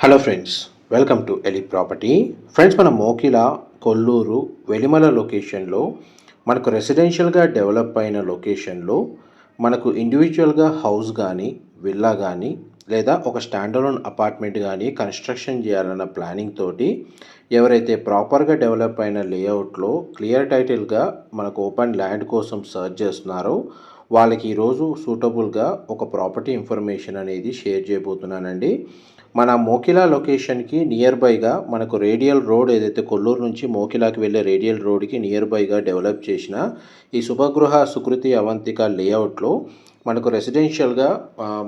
Hello friends welcome to ఎలి property friends మన మోకిల కొల్లూరు వెలిమల లొకేషన్లో మనకు రెసిడెన్షియల్గా డెవలప్ అయిన లొకేషన్లో మనకు ఇండివిజువల్గా హౌస్ కానీ విల్లా కానీ లేదా ఒక స్టాండర్లోన్ అపార్ట్మెంట్ కానీ కన్స్ట్రక్షన్ చేయాలన్న ప్లానింగ్ తోటి ఎవరైతే ప్రాపర్గా డెవలప్ అయిన లేఅవుట్లో క్లియర్ టైటిల్గా మనకు ఓపెన్ ల్యాండ్ కోసం సర్చ్ చేస్తున్నారో వాళ్ళకి ఈరోజు సూటబుల్గా ఒక ప్రాపర్టీ ఇన్ఫర్మేషన్ అనేది షేర్ చేయబోతున్నానండి. మన మోకిలా లొకేషన్కి నియర్ బైగా మనకు రేడియల్ రోడ్ ఏదైతే కొల్లూరు నుంచి మోకిలాకి వెళ్ళే రేడియల్ రోడ్కి నియర్ బైగా డెవలప్ చేసిన ఈ శుభగృహ సుకృతి అవంతిక లేఅవుట్లో మనకు రెసిడెన్షియల్గా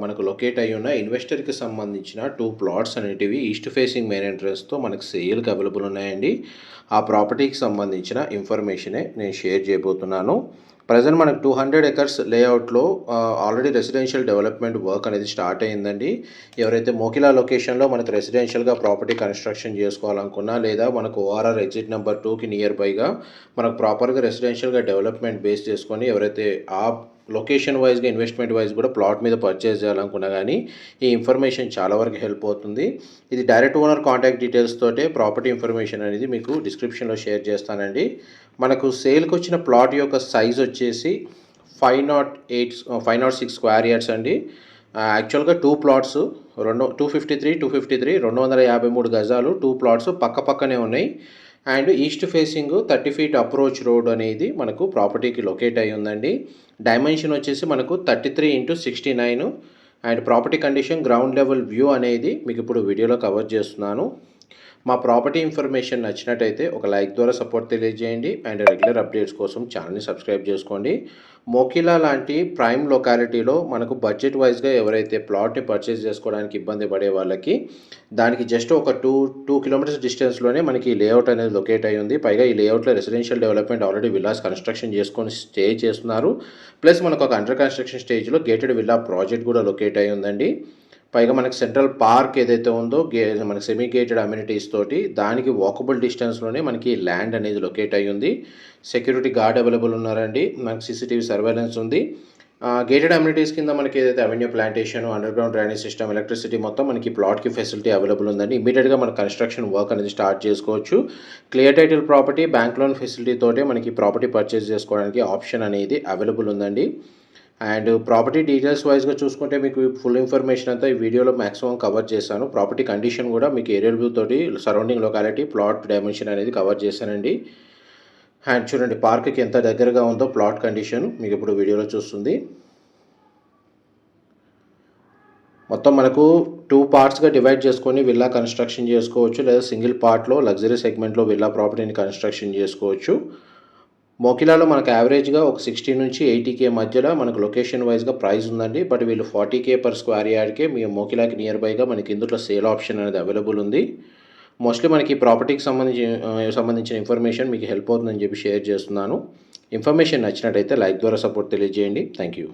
మనకు లొకేట్ అయి ఉన్న ఇన్వెస్టర్కి సంబంధించిన టూ ప్లాట్స్ అనేటివి ఈస్ట్ ఫేసింగ్ మెయిన్ ఎంట్రన్స్తో మనకు సేల్కి అవైలబుల్ ఉన్నాయండి. ఆ ప్రాపర్టీకి సంబంధించిన ఇన్ఫర్మేషనే నేను షేర్ చేయబోతున్నాను. ప్రజెంట్ మనకు టూ హండ్రెడ్ ఎకర్స్ లేఅవుట్లో ఆల్రెడీ రెసిడెన్షియల్ డెవలప్మెంట్ వర్క్ అనేది స్టార్ట్ అయిందండి ఎవరైతే మోకిలా లొకేషన్లో మనకు రెసిడెన్షియల్గా ప్రాపర్టీ కన్స్ట్రక్షన్ చేసుకోవాలనుకున్నా లేదా మనకు ఓఆర్ఆర్ ఎగ్జిట్ నెంబర్ టూకి నియర్ బైగా మనకు ప్రాపర్గా రెసిడెన్షియల్గా డెవలప్మెంట్ బేస్ చేసుకొని ఎవరైతే ఆ లొకేషన్ వైజ్గా ఇన్వెస్ట్మెంట్ వైజ్ కూడా ప్లాట్ మీద పర్చేస్ చేయాలనుకున్నా కానీ ఈ ఇన్ఫర్మేషన్ చాలా వరకు హెల్ప్ అవుతుంది. ఇది డైరెక్ట్ ఓనర్ కాంటాక్ట్ డీటెయిల్స్ తోటే ప్రాపర్టీ ఇన్ఫర్మేషన్ అనేది మీకు డిస్క్రిప్షన్లో షేర్ చేస్తానండి. మనకు సేల్కి వచ్చిన ప్లాట్ యొక్క సైజ్ వచ్చేసి five nought eight five nought six square yards అండి. యాక్చువల్గా టూ ప్లాట్స్ రెండు two fifty three two fifty three రెండు వందల యాభై మూడు గజాలు టూ ప్లాట్స్ పక్క పక్కనే ఉన్నాయి. And east facing thirty feet approach road అనేది మనకు ప్రాపర్టీకి లొకేట్ అయి ఉందండి. డైమెన్షన్ వచ్చేసి మనకు thirty three into sixty nine and property condition ground level view అనేది మీకు ఇప్పుడు వీడియోలో కవర్ చేస్తున్నాను. మా ప్రాపర్టీ ఇన్ఫర్మేషన్ నచ్చినట్టయితే ఒక లైక్ ద్వారా సపోర్ట్ తెలియజేయండి అండ్ రెగ్యులర్ అప్డేట్స్ కోసం ఛానల్ని సబ్స్క్రైబ్ చేసుకోండి. మోకిలా లాంటి ప్రైమ్ లొకాలిటీలో మనకు బడ్జెట్ వైజ్గా ఎవరైతే ప్లాట్ని పర్చేస్ చేసుకోవడానికి ఇబ్బంది పడే వాళ్ళకి దానికి జస్ట్ ఒక టూ టూ కిలోమీటర్స్ డిస్టెన్స్లోనే మనకి ఈ లేఅవుట్ అనేది లొకేట్ అయి ఉంది. పైగా ఈ లేఅవుట్లో residential development already villas construction చేసుకొని స్టే చేస్తున్నారు. ప్లస్ మనకు ఒక అండర్ కన్స్ట్రక్షన్ స్టేజ్లో గేటెడ్ విల్లా ప్రాజెక్ట్ కూడా లొకేట్ అయి ఉందండి. పైగా మనకి సెంట్రల్ పార్క్ ఏదైతే ఉందో గే మనకి సెమీ గేటెడ్ అమ్యూనిటీస్ తోటి దానికి వాకబుల్ డిస్టెన్స్లోనే మనకి ల్యాండ్ అనేది లొకేట్ అయ్యి ఉంది. సెక్యూరిటీ గార్డ్ అవైలబుల్ ఉన్నారండి. మనకి సీసీటీవీ సర్వేలెన్స్ ఉంది. గేటెడ్ అమ్యూనిటీస్ కింద మనకి ఏదైతే avenue plantation underground drainage system electricity మొత్తం మనకి ప్లాట్కి ఫెసిలిటీ అవైలబుల్ ఉందండి. ఇమీడియట్గా మన కన్స్ట్రక్షన్ వర్క్ అనేది స్టార్ట్ చేసుకోవచ్చు. Clear title property bank loan facility తోటే మనకి ప్రాపర్టీ పర్చేస్ చేసుకోవడానికి ఆప్షన్ అనేది అవైలబుల్ ఉందండి. అండ్ ప్రాపర్టీ డీటెయిల్స్ వైజ్గా చూసుకుంటే మీకు ఫుల్ ఇన్ఫర్మేషన్ అంతా ఈ వీడియోలో మాక్సిమం కవర్ చేశాను. ప్రాపర్టీ కండిషన్ కూడా మీకు ఏరియల్ వ్యూ తోటి సరౌండింగ్ లొకాలిటీ ప్లాట్ డైమెన్షన్ అనేది కవర్ చేశానండి. అండ్ చూడండి పార్క్కి ఎంత దగ్గరగా ఉందో ప్లాట్ కండిషన్ మీకు ఇప్పుడు వీడియోలో చూస్తుంది. మొత్తం మనకు టూ పార్ట్స్గా డివైడ్ చేసుకొని విల్లా కన్స్ట్రక్షన్ చేసుకోవచ్చు. లేదా సింగిల్ పార్ట్లో లగ్జరీ సెగ్మెంట్లో విల్లా ప్రాపర్టీని కన్స్ట్రక్షన్ చేసుకోవచ్చు. మోకిలాలో మనకు యావరేజ్గా ఒక సిక్స్టీ నుంచి ఎయిటీ కే మధ్యలో మనకు లొకేషన్ వైజ్గా ప్రైస్ ఉందండి. బట్ వీళ్ళు ఫార్టీ కే పర్ స్క్వేర్ యార్డ్కే మీ మోకిలాకి నియర్ బైగా మనకి ఇందులో సేల్ ఆప్షన్ అనేది అవైలబుల్ ఉంది. మోస్ట్లీ మనకి ప్రాపర్టీకి సంబంధించి సంబంధించిన ఇన్ఫర్మేషన్ మీకు హెల్ప్ అవుతుందని చెప్పి షేర్ చేస్తున్నాను. ఇన్ఫర్మేషన్ నచ్చినట్టయితే లైక్ ద్వారా సపోర్ట్ తెలియజేయండి. Thank you